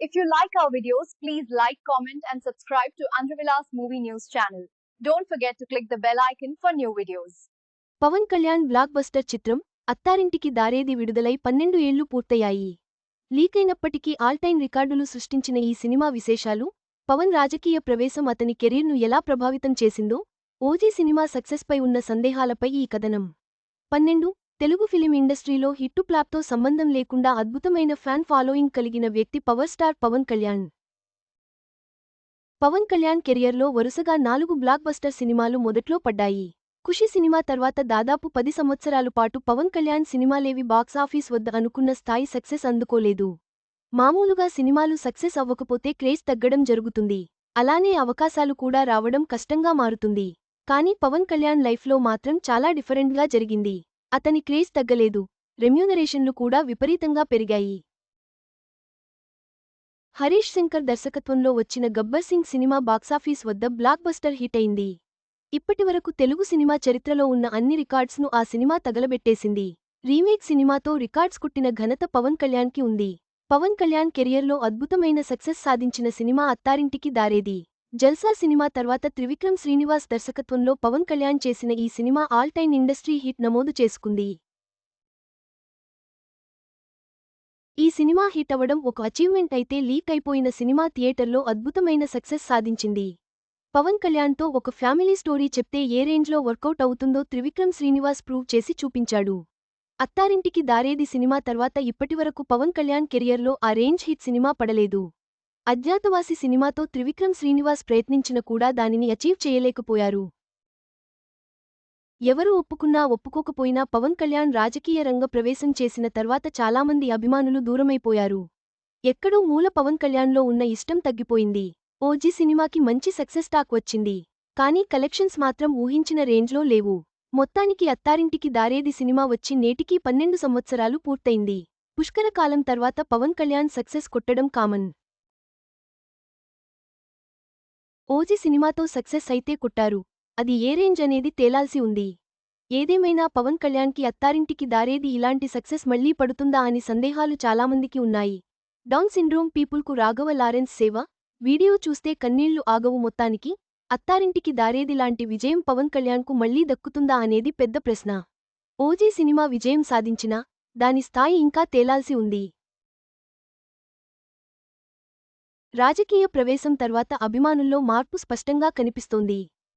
If you like our videos, please like, comment, and subscribe to Andhravilas Movie News channel. Don't forget to click the bell icon for new videos. Pawan Kalyan blockbuster చిత్రం అత్తారింటికి దారేది విడుదలై పన్నెండు ఏళ్ళు పూర్తయ్యాయి లీకైనప్పటికీ all time రికార్డులు సృష్టించిన ఈ cinema విశేషాలు పవన్ రాజకీయ ప్రవేశం అతని కెరీర్ను ఎలా ప్రభావితం చేసిందో ఓజీ సినిమా సక్సెస్పై ఉన్న సందేహాలపై ఈ కథనం పన్నెండు తెలుగు ఫిలిం ఇండస్ట్రీలో హిట్టు ప్లాప్తో సంబంధం లేకుండా అద్భుతమైన ఫ్యాన్ ఫాలోయింగ్ కలిగిన వ్యక్తి పవర్ స్టార్ పవన్ కళ్యాణ్. పవన్ కళ్యాణ్ కెరియర్లో వరుసగా నాలుగు బ్లాక్ బస్టర్ సినిమాలు మొదట్లో పడ్డాయి. ఖుషి సినిమా తర్వాత దాదాపు పది సంవత్సరాలు పాటు పవన్ కళ్యాణ్ సినిమాలేవి బాక్సాఫీస్ వద్ద అనుకున్న స్థాయి సక్సెస్ అందుకోలేదు. మామూలుగా సినిమాలు సక్సెస్ అవ్వకపోతే క్రేజ్ తగ్గడం జరుగుతుంది. అలానే అవకాశాలు కూడా రావడం కష్టంగా మారుతుంది. కానీ పవన్ కళ్యాణ్ లైఫ్లో మాత్రం చాలా డిఫరెంట్గా జరిగింది. అతని క్రేజ్ తగ్గలేదు. రెమ్యూనరేషన్లు కూడా విపరీతంగా పెరిగాయి. హరీష్ శంకర్ దర్శకత్వంలో వచ్చిన Gabbar Singh cinema box office వద్ద బ్లాక్ బస్టర్ హిట్ అయింది. ఇప్పటివరకు తెలుగు సినిమా చరిత్రలో ఉన్న అన్ని రికార్డ్స్ను ఆ సినిమా తగలబెట్టేసింది. రీమేక్ సినిమాతో రికార్డ్స్ కుట్టిన ఘనత పవన్ కళ్యాణ్కి ఉంది. పవన్ కళ్యాణ్ కెరియర్లో అద్భుతమైన సక్సెస్ సాధించిన సినిమా అత్తారింటికి దారేది. జల్సా సినిమా తర్వాత త్రివిక్రమ్ శ్రీనివాస్ దర్శకత్వంలో పవన్ కళ్యాణ్ చేసిన ఈ cinema all time industry hit నమోదు చేసుకుంది. ఈ సినిమా హిట్ అవడం ఒక అచీవ్మెంట్ అయితే లీక్ అయిపోయిన సినిమా థియేటర్లో అద్భుతమైన సక్సెస్ సాధించింది. పవన్ కళ్యాణ్తో ఒక ఫ్యామిలీ స్టోరీ చెప్తే ఏ రేంజ్లో వర్కౌట్ అవుతుందో త్రివిక్రమ్ శ్రీనివాస్ ప్రూవ్ చేసి చూపించాడు. అత్తారింటికి దారేది సినిమా తర్వాత ఇప్పటివరకు పవన్ కళ్యాణ్ కెరియర్లో ఆ రేంజ్ హిట్ సినిమా పడలేదు. అజ్ఞాతవాసి సినిమాతో త్రివిక్రమ్ శ్రీనివాస్ ప్రయత్నించిన కూడా దానిని అచీవ్ చేయలేకపోయారు. ఎవరు ఒప్పుకున్నా ఒప్పుకోకపోయినా పవన్ కళ్యాణ్ రాజకీయ రంగ ప్రవేశం చేసిన తర్వాత చాలామంది అభిమానులు దూరమైపోయారు. ఎక్కడో మూల పవన్ కళ్యాణ్లో ఉన్న ఇష్టం తగ్గిపోయింది. ఓజీ సినిమాకి మంచి సక్సెస్ టాక్ వచ్చింది. కానీ కలెక్షన్స్ మాత్రం ఊహించిన రేంజ్లో లేవు. మొత్తానికి అత్తారింటికి దారేది సినిమా వచ్చి నేటికీ పన్నెండు సంవత్సరాలు పూర్తయింది. పుష్కర కాలం తర్వాత పవన్ కళ్యాణ్ సక్సెస్ కొట్టడం కామన్. ఓజీ సినిమాతో సక్సెస్ అయితే కొట్టారు. అది ఏ రేంజ్ అనేది తేలాల్సి ఉంది. ఏదేమైనా పవన్ కళ్యాణ్కి అత్తారింటికి దారేది ఇలాంటి సక్సెస్ మళ్ళీ పడుతుందా అని సందేహాలు చాలామందికి ఉన్నాయి. డౌన్ సిండ్రోమ్ పీపుల్కు రాఘవ లారెన్స్ సేవ? వీడియో చూస్తే కన్నీళ్ళు ఆగవు మొత్తానికి. అత్తారింటికి దారేది లాంటి విజయం పవన్ కళ్యాణ్కు మళ్ళీ దక్కుతుందా అనేది పెద్ద ప్రశ్న. ఓజీ సినిమా విజయం సాధించినా దాని స్థాయి ఇంకా తేలాల్సి ఉంది. రాజకీయ ప్రవేశం తర్వాత అభిమానుల్లో మార్పు స్పష్టంగా కనిపిస్తోంది.